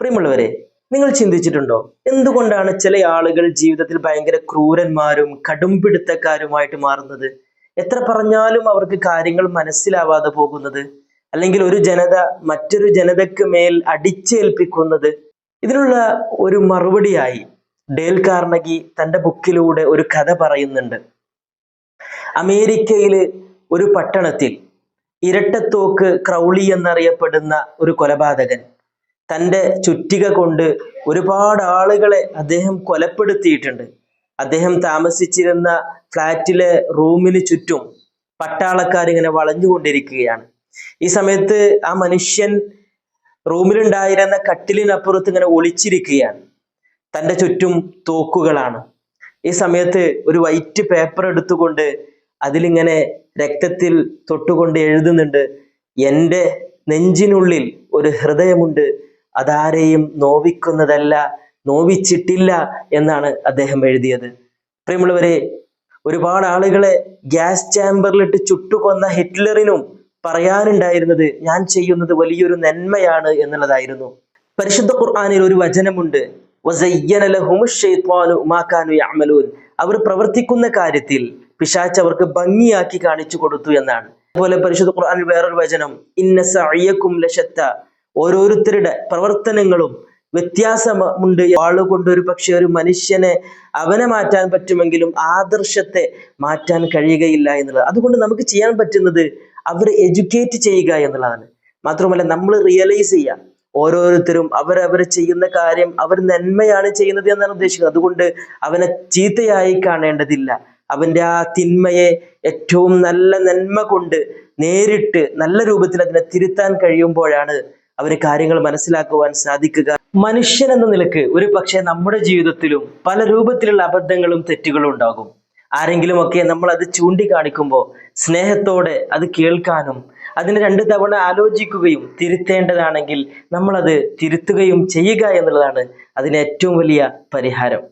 പ്രിയമുള്ളവരെ നിങ്ങൾ ചിന്തിച്ചിട്ടുണ്ടോ? എന്തുകൊണ്ടാണ് ചില ആളുകൾ ജീവിതത്തിൽ ഭയങ്കര ക്രൂരന്മാരും കടുംപിടുത്തക്കാരുമായിട്ട് മാറുന്നത്? എത്ര പറഞ്ഞാലും അവർക്ക് കാര്യങ്ങൾ മനസ്സിലാവാതെ പോകുന്നത്? അല്ലെങ്കിൽ ഒരു ജനത മറ്റൊരു ജനതയ്ക്ക് മേൽ അടിച്ചേൽപ്പിക്കുന്നത്? ഇതിനുള്ള ഒരു മറുപടിയായി ഡേൽ കാർണഗി തന്റെ ബുക്കിലൂടെ ഒരു കഥ പറയുന്നുണ്ട്. അമേരിക്കയിൽ ഒരു പട്ടണത്തിൽ ഇരട്ടത്തോക്ക് ക്രൗളി എന്നറിയപ്പെടുന്ന ഒരു കൊലപാതകൻ തന്റെ ചുറ്റിക കൊണ്ട് ഒരുപാട് ആളുകളെ അദ്ദേഹം കൊലപ്പെടുത്തിയിട്ടുണ്ട്. അദ്ദേഹം താമസിച്ചിരുന്ന ഫ്ലാറ്റിലെ റൂമിന് ചുറ്റും പട്ടാളക്കാരിങ്ങനെ വളഞ്ഞുകൊണ്ടിരിക്കുകയാണ്. ഈ സമയത്ത് ആ മനുഷ്യൻ റൂമിലുണ്ടായിരുന്ന കട്ടിലിനപ്പുറത്ത് ഇങ്ങനെ ഒളിച്ചിരിക്കുകയാണ്. തന്റെ ചുറ്റും തോക്കുകളാണ്. ഈ സമയത്ത് ഒരു വൈറ്റ് പേപ്പർ എടുത്തുകൊണ്ട് അതിലിങ്ങനെ രക്തത്തിൽ തൊട്ടുകൊണ്ട് എഴുതുന്നുണ്ട് എന്റെ നെഞ്ചിനുള്ളിൽ ഒരു ഹൃദയമുണ്ട് അതാരെയും നോവിക്കുന്നതല്ല നോവിച്ചിട്ടില്ല എന്നാണ് അദ്ദേഹം എഴുതിയത്. പ്രിയമുള്ളവരെ ഒരുപാട് ആളുകളെ ഗ്യാസ് ചാമ്പറിലിട്ട് ചുട്ടുകൊന്ന ഹിറ്റ്ലറിനും പറയാനുണ്ടായിരുന്നത് ഞാൻ ചെയ്യുന്നത് വലിയൊരു നന്മയാണ് എന്നുള്ളതായിരുന്നു. പരിശുദ്ധ ഖുർആാനിൽ ഒരു വചനമുണ്ട്. അവർ പ്രവർത്തിക്കുന്ന കാര്യത്തിൽ പിശാച്ച് അവർക്ക് ഭംഗിയാക്കി കാണിച്ചു കൊടുത്തു എന്നാണ്. അതുപോലെ പരിശുദ്ധ ഖുർആാനിൽ വേറൊരു വചനം ഇന്ന സഅയക്കും ലശത്ത ഓരോരുത്തരുടെ പ്രവർത്തനങ്ങളും വ്യത്യാസമുണ്ട്. ആളുകൊണ്ട് ഒരു പക്ഷെ ഒരു മനുഷ്യനെ അവനെ മാറ്റാൻ പറ്റുമെങ്കിലും ആദർശത്തെ മാറ്റാൻ കഴിയുകയില്ല എന്നുള്ളത്. അതുകൊണ്ട് നമുക്ക് ചെയ്യാൻ പറ്റുന്നത് അവരെ എഡ്യൂക്കേറ്റ് ചെയ്യുക എന്നുള്ളതാണ്. മാത്രമല്ല നമ്മൾ റിയലൈസ് ചെയ്യുക. ഓരോരുത്തരും അവരവർ ചെയ്യുന്ന കാര്യം അവർ നന്മയാണ് ചെയ്യുന്നത് എന്നാണ് ഉദ്ദേശിക്കുന്നത്. അതുകൊണ്ട് അവനെ ചീത്തയായി കാണേണ്ടതില്ല. അവന്റെ ആ തിന്മയെ ഏറ്റവും നല്ല നന്മ കൊണ്ട് നേരിട്ട് നല്ല രൂപത്തിൽ അതിനെ തിരുത്താൻ കഴിയുമ്പോഴാണ് അവന് കാര്യങ്ങൾ മനസ്സിലാക്കുവാൻ സാധിക്കുക. മനുഷ്യൻ എന്ന നിലയ്ക്ക് ഒരു പക്ഷേ നമ്മുടെ ജീവിതത്തിലും പല രൂപത്തിലുള്ള അബദ്ധങ്ങളും തെറ്റുകളും ഉണ്ടാകും. ആരെങ്കിലുമൊക്കെ നമ്മൾ അത് ചൂണ്ടിക്കാണിക്കുമ്പോൾ സ്നേഹത്തോടെ അത് കേൾക്കാനും അതിന് രണ്ട് തവണ ആലോചിക്കുകയും തിരുത്തേണ്ടതാണെങ്കിൽ നമ്മളത് തിരുത്തുകയും ചെയ്യുക എന്നുള്ളതാണ് അതിന് ഏറ്റവും വലിയ പരിഹാരം.